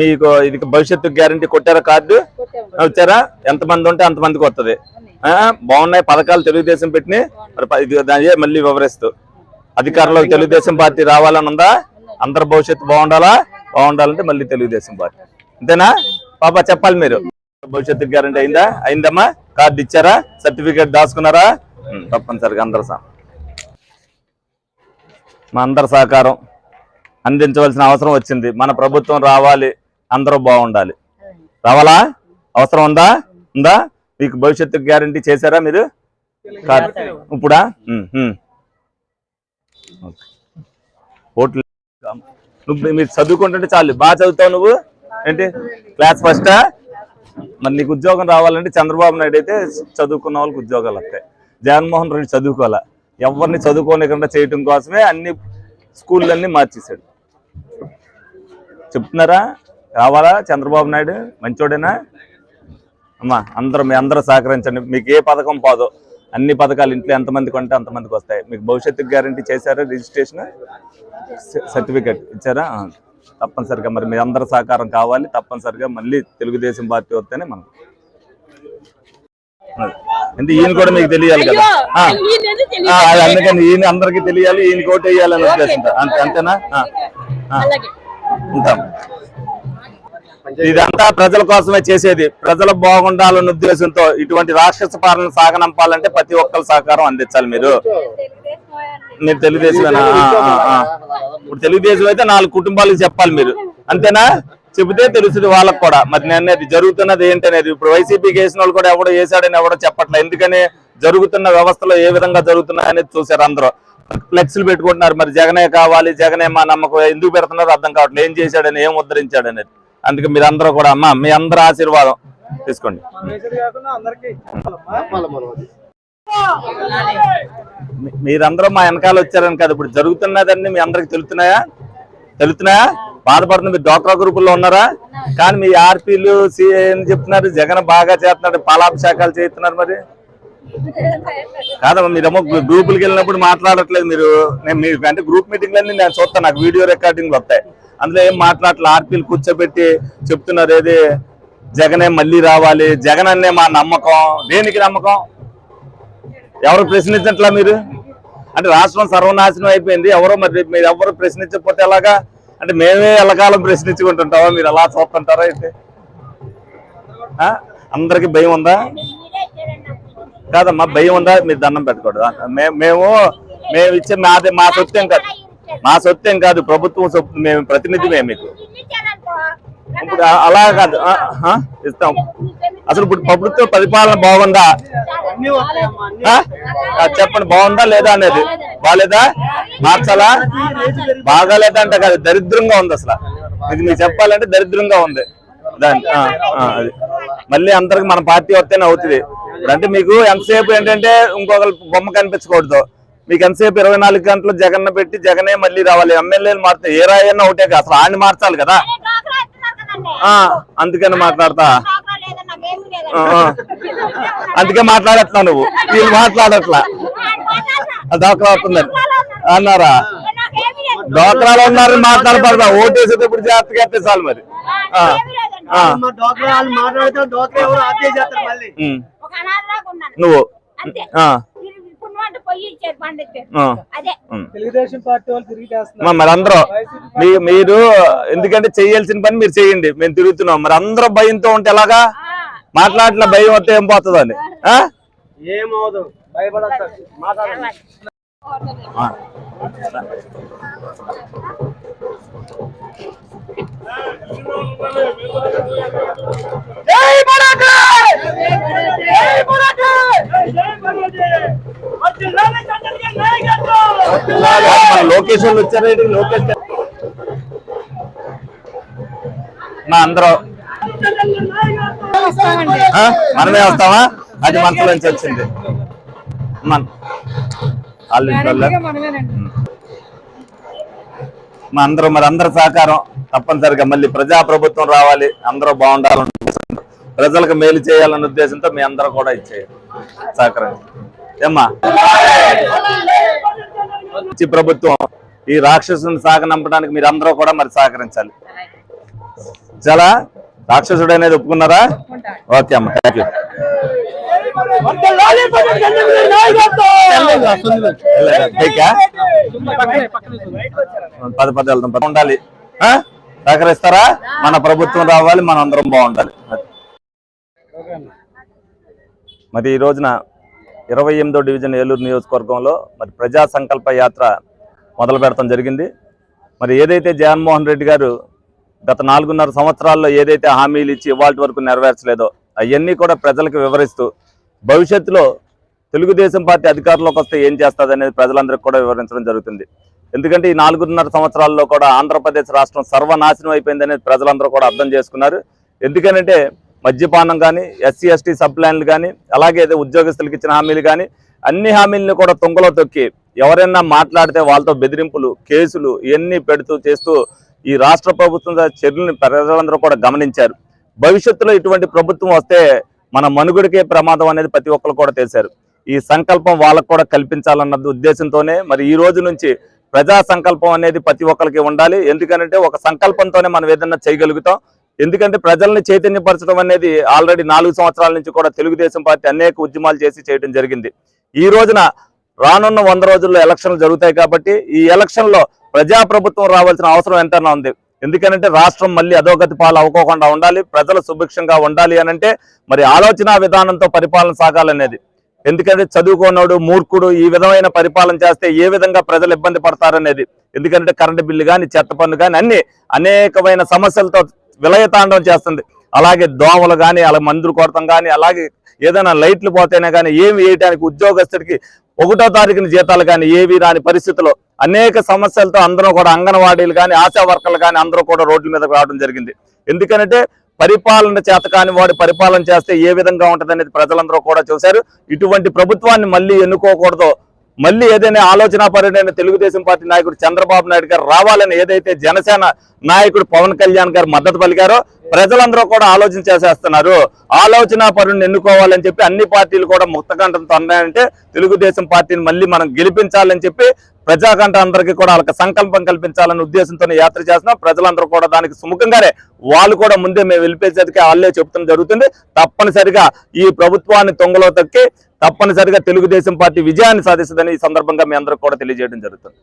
మీకు ఇది భవిష్యత్తు గ్యారంటీ కొట్టారా కార్డు? వచ్చారా ఎంత మంది ఉంటే అంత మందికి వస్తుంది బాగున్నాయి పథకాలు తెలుగుదేశం పెట్టినాయి మరి దాని మళ్ళీ వివరిస్తూ. అధికారంలోకి తెలుగుదేశం పార్టీ రావాలని ఉందా? అందరి భవిష్యత్తు బాగుండాలా? బాగుండాలంటే మళ్ళీ తెలుగుదేశం పార్టీ. అంతేనా? పాప చెప్పాలి మీరు. భవిష్యత్తు గ్యారంటీ అయిందా? అయిందమ్మా? కార్డు ఇచ్చారా? సర్టిఫికేట్ దాచుకున్నారా? తప్పనిసరిగా అందరు సా మా అందరి సహకారం. అందించవలసిన అవసరం వచ్చింది. మన ప్రభుత్వం రావాలి. అందరూ బాగుండాలి. రావాలా? అవసరం ఉందా? ఉందా? మీకు భవిష్యత్తు గ్యారంటీ చేశారా మీరు? ఇప్పుడా? ఓట్లు నువ్వు మీరు చదువుకుంటుంటే చాలు. బాగా చదువుతావు నువ్వు? ఏంటి? క్లాస్ ఫస్టా మరి నీకు ఉద్యోగం రావాలంటే చంద్రబాబు నాయుడు అయితే చదువుకున్న వాళ్ళకి ఉద్యోగాలు వస్తాయి. జగన్మోహన్ రెడ్డి చదువుకోవాలా? ఎవరిని చదువుకోనికుండా చేయటం కోసమే అన్ని స్కూళ్ళన్నీ మార్చేశాడు. చెప్తున్నారా? రావాలా? చంద్రబాబు నాయుడు మంచోడేనా? అమ్మా అందరూ మీ అందరూ సహకరించండి. మీకు ఏ పథకం పోదో. అన్ని పథకాలు ఇంట్లో ఎంతమందికి ఉంటే అంతమందికి వస్తాయి. మీకు భవిష్యత్తు గ్యారంటీ చేశారా? రిజిస్ట్రేషన్? సర్టిఫికెట్ ఇచ్చారా? తప్పనిసరిగా మరి మీ అందరి సహకారం కావాలి. తప్పనిసరిగా మళ్ళీ తెలుగుదేశం పార్టీ వస్తేనే మనం. అంటే ఈయన కూడా మీకు తెలియాలి కదా. అందుకని ఈయన అందరికీ తెలియాలి ఈయన కోట్ వేయాలని ఉద్దేశంతో. అంతే అంతేనా? ఉంటాం. ఇదంతా ప్రజల కోసమే చేసేది. ప్రజలు బాగుండాలన్న ఉద్దేశంతో ఇటువంటి రాక్షస పాలన సాగనంపాలంటే ప్రతి ఒక్కరి సహకారం అందించాలి మీరు. మీరు తెలుగుదేశమేనా? ఇప్పుడు తెలుగుదేశం అయితే నాలుగు కుటుంబాలకు చెప్పాలి మీరు. అంతేనా? చెబితే తెలుస్తుంది వాళ్ళకు కూడా. మరి నేను అది జరుగుతున్నది ఏంటనేది. ఇప్పుడు వైసీపీకి వేసిన వాళ్ళు కూడా ఎవడో వేసాడని ఎవడో చెప్పట్లేదు ఎందుకని? జరుగుతున్న వ్యవస్థలో ఏ విధంగా జరుగుతున్నాయి అనేది చూసారు అందరూ. ఫ్లెక్స్లు పెట్టుకుంటున్నారు. మరి జగనే కావాలి జగనే మా నమ్మకం. ఎందుకు పెడుతున్నారో అర్థం కావట్లేదు. ఏం చేశాడని ఏం ఉద్ధరించాడని అందుకే మీరందరూ కూడా అమ్మా మీ అందరూ ఆశీర్వాదం తీసుకోండి. మీరందరూ మా వెనకాల వచ్చారని కదా. ఇప్పుడు జరుగుతున్నదండి మీ అందరికి తెలుస్తున్నాయా తెలుస్తున్నాయా బాధపడుతుంది మీరు డాక్టర్ గ్రూపుల్లో ఉన్నారా? కానీ మీ ఆర్పీలు సి- ఏం చెప్తున్నారు. జగన్ బాగా చేస్తున్నాడు. పాలాభిషేకాలు చేస్తున్నారు మరి. కాదమ్మా మీరేమో అమ్మో గ్రూపులకి వెళ్ళినప్పుడు మాట్లాడట్లేదు మీరు. నేను మీరు అంటే గ్రూప్ మీటింగ్లన్నీ నేను చూస్తాను నాకు వీడియో రికార్డింగ్లు వస్తాయి. అందులో ఏం మాట్లాడలే ఆర్పీలు కూర్చోబెట్టి చెప్తున్నారు ఏది? జగనే మళ్ళీ రావాలి. జగన్ అన్నే మా నమ్మకం. దేనికి నమ్మకం? ఎవరు ప్రశ్నించట్లా మీరు? అంటే రాష్ట్రం సర్వనాశనం అయిపోయింది. ఎవరో మరి మీరు ఎవరు ప్రశ్నించకపోతే ఎలాగా? అంటే మేమే ఎల్లకాలం ప్రశ్నించుకుంటుంటావా? మీరు ఎలా చూస్తుంటారా అయితే? అందరికీ అందరికి భయం ఉందా? కాదమ్మా భయం ఉందా? మీరు దండం పెట్టకూడదు? మేము మేము ఇచ్చే మాదే మా సొత్తేం కాదు. మా సొత్తేం కాదు ప్రభుత్వం సొత్తు మేము ప్రతినిధిమే మీకు. ఇప్పుడు అలా కాదు ఇస్తాం. అసలు ఇప్పుడు ప్రభుత్వ పరిపాలన బాగుందా? ఆ? చెప్పండి బాగుందా లేదా అనేది? బాగాలేదా మార్చాలా? బాగాలేదా అంటే కాదు దరిద్రంగా ఉంది అసలు. ఇది మీకు చెప్పాలంటే దరిద్రంగా ఉంది. దాని ఆ, అది. మళ్ళీ అందరికి మన పార్టీ వస్తేనే అవుతుంది. అంటే మీకు ఎంతసేపు ఏంటంటే ఇంకొక బొమ్మ కనిపించకూడదు. మీకు ఎంతసేపు ఇరవై నాలుగు గంటలు జగన్ పెట్టి జగనే మళ్ళీ రావాలి. ఎమ్మెల్యేలు మారితే ఏ రాయన్నా ఒకటే కాదు. అసలు ఆయన మార్చాలి కదా. ఆ అందుకని మాట్లాడతా. అందుకే మాట్లాడేస్తున్నావు నువ్వు. వీళ్ళు మాట్లాడట్లా. డాక్టర్ అవుతుందని అన్నారా? డోక్రాలో ఉన్నారని మాట్లాడపడదా ఓటేసేటప్పుడు జాగ్రత్తగా ఎత్తే చాలు మరి. డోక్రా వాళ్ళు మాట్లాడితే డోక్రా ఎవరు ఆపే చేస్తారు మళ్ళీ. నువ్వు మరి అందరూ మీ మీరు ఎందుకంటే చేయాల్సిన పని మీరు చేయండి. మేము తిరుగుతున్నాం. మరి అందరూ భయంతో ఉంటే ఎలాగా? మాట్లాడిన భయం వస్తే ఏం పోతుందని? ఆ? లోకేష్. మా అందరూ? మనమే వస్తామా? అది మనసులో నుంచి వచ్చింది. మన? మా అందరూ మరి అందరి సహకారం. తప్పనిసరిగా మళ్ళీ ప్రజా ప్రభుత్వం రావాలి. అందరూ బాగుండాలని ఉద్దేశంతో, ప్రజలకు మేలు చేయాలన్న ఉద్దేశంతో మీ అందరూ కూడా ఇచ్చేయాలి సహకారం. ఏమ్మా? ప్రభుత్వం ఈ రాక్షసుని సాగనంపడానికి మీరు అందరూ కూడా మరి సహకరించాలి. చాలా? రాక్షసుడు అనేది ఒప్పుకున్నారా? ఓకే అమ్మ థ్యాంక్ యూ పది పది వెళ్దాం పది. ఉండాలి. ఆ? సహకరిస్తారా? మన ప్రభుత్వం రావాలి మన అందరం బాగుండాలి. మరి ఈ రోజున ఇరవై ఎనిమిదో డివిజన్ ఏలూరు నియోజకవర్గంలో మరి ప్రజా సంకల్ప యాత్ర మొదలు పెడతాం జరిగింది. మరి ఏదైతే జగన్మోహన్ రెడ్డి గారు గత నాలుగున్నర సంవత్సరాల్లో ఏదైతే హామీలు ఇచ్చి ఇవాళ వరకు నెరవేర్చలేదో అవన్నీ కూడా ప్రజలకు వివరిస్తూ భవిష్యత్తులో తెలుగుదేశం పార్టీ అధికారంలోకి వస్తే ఏం చేస్తుంది అనేది ప్రజలందరికీ కూడా వివరించడం జరుగుతుంది. ఎందుకంటే ఈ నాలుగున్నర సంవత్సరాల్లో కూడా ఆంధ్రప్రదేశ్ రాష్ట్రం సర్వనాశనం అయిపోయింది అనేది ప్రజలందరూ కూడా అర్థం చేసుకున్నారు. ఎందుకనంటే మద్యపానం కానీ ఎస్సీ ఎస్టీ సబ్ ప్లాన్లు కానీ అలాగే ఉద్యోగస్తులకు ఇచ్చిన హామీలు కానీ అన్ని హామీలను కూడా తుంగలో తొక్కి ఎవరైనా మాట్లాడితే వాళ్ళతో బెదిరింపులు కేసులు ఇవన్నీ పెడుతూ చేస్తూ ఈ రాష్ట్ర ప్రభుత్వం చర్యలను ప్రజలందరూ కూడా గమనించారు. భవిష్యత్తులో ఇటువంటి ప్రభుత్వం వస్తే మన మనుగడికే ప్రమాదం అనేది ప్రతి ఒక్కరు కూడా తెలిసారు. ఈ సంకల్పం వాళ్ళకు కూడా కల్పించాలన్న ఉద్దేశంతోనే మరి ఈ రోజు నుంచి ప్రజా సంకల్పం అనేది ప్రతి ఒక్కరికి ఉండాలి. ఎందుకంటే ఒక సంకల్పంతోనే మనం ఏదన్నా చేయగలుగుతాం. ఎందుకంటే ప్రజల్ని చైతన్యపరచడం అనేది ఆల్రెడీ నాలుగు సంవత్సరాల నుంచి కూడా తెలుగుదేశం పార్టీ అనేక ఉద్యమాలు చేసి చేయడం జరిగింది. ఈ రోజున రానున్న వంద రోజుల్లో ఎలక్షన్లు జరుగుతాయి కాబట్టి ఈ ఎలక్షన్లో ప్రజాప్రభుత్వం రావాల్సిన అవసరం ఎంతైనా ఉంది. ఎందుకంటే రాష్ట్రం మళ్ళీ అధోగతి పాలు అవ్వకోకుండా ఉండాలి ప్రజలు సుభిక్షంగా ఉండాలి అని అంటే మరి ఆలోచన విధానంతో పరిపాలన సాగాలనేది. ఎందుకంటే చదువుకోనోడు మూర్ఖుడు ఈ విధమైన పరిపాలన చేస్తే ఏ విధంగా ప్రజలు ఇబ్బంది పడతారనేది. ఎందుకంటే కరెంటు బిల్లు కానీ చెత్త పన్ను కానీ అన్ని అనేకమైన సమస్యలతో విలయతాండవం చేస్తుంది. అలాగే దోమలు కానీ అలా మందులు కొడతాం కానీ అలాగే ఏదైనా లైట్లు పోతేనే కానీ ఏమి వేయటానికి ఉద్యోగస్తుడికి ఒకటో తారీఖున జీతాలు కానీ ఏవి రాని పరిస్థితిలో అనేక సమస్యలతో అందరూ కూడా అంగన్వాడీలు కానీ ఆశా వర్కర్లు కానీ అందరూ కూడా రోడ్ల మీదకు రావడం జరిగింది. ఎందుకంటే పరిపాలన చేత కాని వాడు పరిపాలన చేస్తే ఏ విధంగా ఉంటుంది అనేది ప్రజలందరూ కూడా చూశారు. ఇటువంటి ప్రభుత్వాన్ని మళ్ళీ ఎన్నుకోకూడదు. మళ్ళీ ఏదైనా ఆలోచనాపరుడైన తెలుగుదేశం పార్టీ నాయకుడు చంద్రబాబు నాయుడు గారు రావాలని ఏదైతే జనసేన నాయకుడు పవన్ కళ్యాణ్ గారు మద్దతు పలికారో ప్రజలందరూ కూడా ఆలోచన చేసేస్తున్నారు. ఆలోచన పరుని ఎన్నుకోవాలని చెప్పి అన్ని పార్టీలు కూడా ముక్తకంఠంతో అన్నాయంటే తెలుగుదేశం పార్టీని మళ్ళీ మనం గెలిపించాలని చెప్పి ప్రజాకంఠ అందరికీ కూడా వాళ్ళకి సంకల్పం కల్పించాలనే ఉద్దేశంతో యాత్ర చేస్తున్నాం. ప్రజలందరూ కూడా దానికి సుముఖంగానే వాళ్ళు కూడా ముందే మేము వెళ్ళిపోయేసరికి వాళ్ళే చెప్తున్న జరుగుతుంది. తప్పనిసరిగా ఈ ప్రభుత్వాన్ని తొంగలో తక్కి తప్పనిసరిగా తెలుగుదేశం పార్టీ విజయాన్ని సాధిస్తుందని ఈ సందర్భంగా మీ అందరూ కూడా తెలియజేయడం జరుగుతుంది.